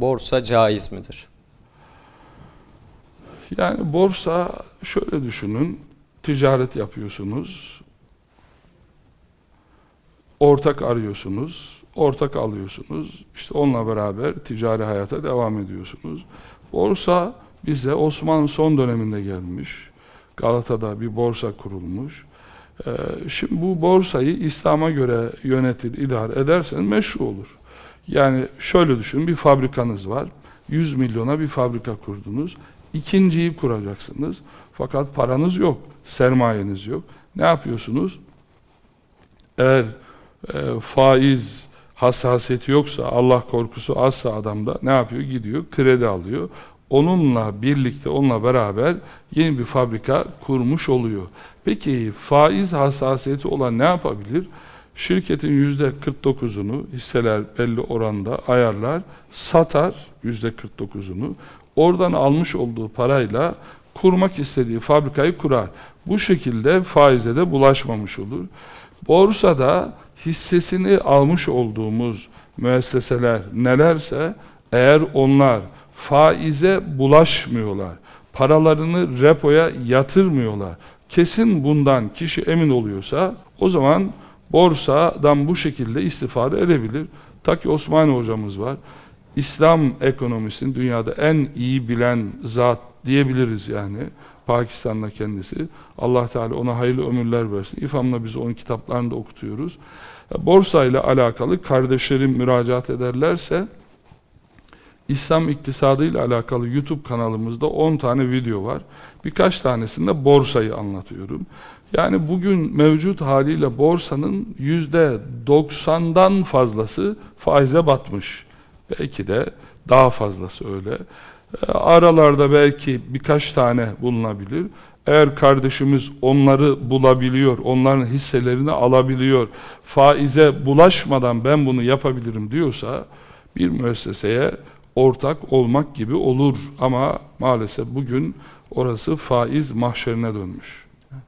Borsa caiz midir? Yani borsa şöyle düşünün, ticaret yapıyorsunuz, ortak arıyorsunuz, ortak alıyorsunuz, işte onunla beraber ticari hayata devam ediyorsunuz. Borsa bize Osmanlı son döneminde gelmiş, Galata'da bir borsa kurulmuş. Ee, şimdi bu borsayı İslam'a göre yönetir, idare edersen meşru olur. Yani şöyle düşün, bir fabrikanız var, 100 milyona bir fabrika kurdunuz, ikinciyi kuracaksınız. Fakat paranız yok, sermayeniz yok. Ne yapıyorsunuz? Eğer e, faiz hassasiyeti yoksa, Allah korkusu azsa adamda ne yapıyor? Gidiyor, kredi alıyor. Onunla birlikte, onunla beraber yeni bir fabrika kurmuş oluyor. Peki faiz hassasiyeti olan ne yapabilir? Şirketin yüzde 49'unu hisseler belli oranda ayarlar, satar yüzde 49'unu. Oradan almış olduğu parayla kurmak istediği fabrikayı kurar. Bu şekilde faize de bulaşmamış olur. Borsada hissesini almış olduğumuz müesseseler nelerse eğer onlar faize bulaşmıyorlar, paralarını repoya yatırmıyorlar, kesin bundan kişi emin oluyorsa o zaman borsadan bu şekilde istifade edebilir. Ta ki Osmani hocamız var. İslam ekonomisini dünyada en iyi bilen zat diyebiliriz yani. Pakistan'da kendisi. Allah Teala ona hayırlı ömürler versin. İFAM'la biz onun kitaplarını da okutuyoruz. Borsa ile alakalı kardeşlerim müracaat ederlerse İslam iktisadı ile alakalı YouTube kanalımızda 10 tane video var. Birkaç tanesinde borsayı anlatıyorum. Yani bugün mevcut haliyle borsanın yüzde 90'dan fazlası faize batmış. Belki de daha fazlası öyle. E, Aralarda belki birkaç tane bulunabilir. Eğer kardeşimiz onları bulabiliyor, onların hisselerini alabiliyor, faize bulaşmadan ben bunu yapabilirim diyorsa bir müesseseye ortak olmak gibi olur. Ama maalesef bugün orası faiz mahşerine dönmüş.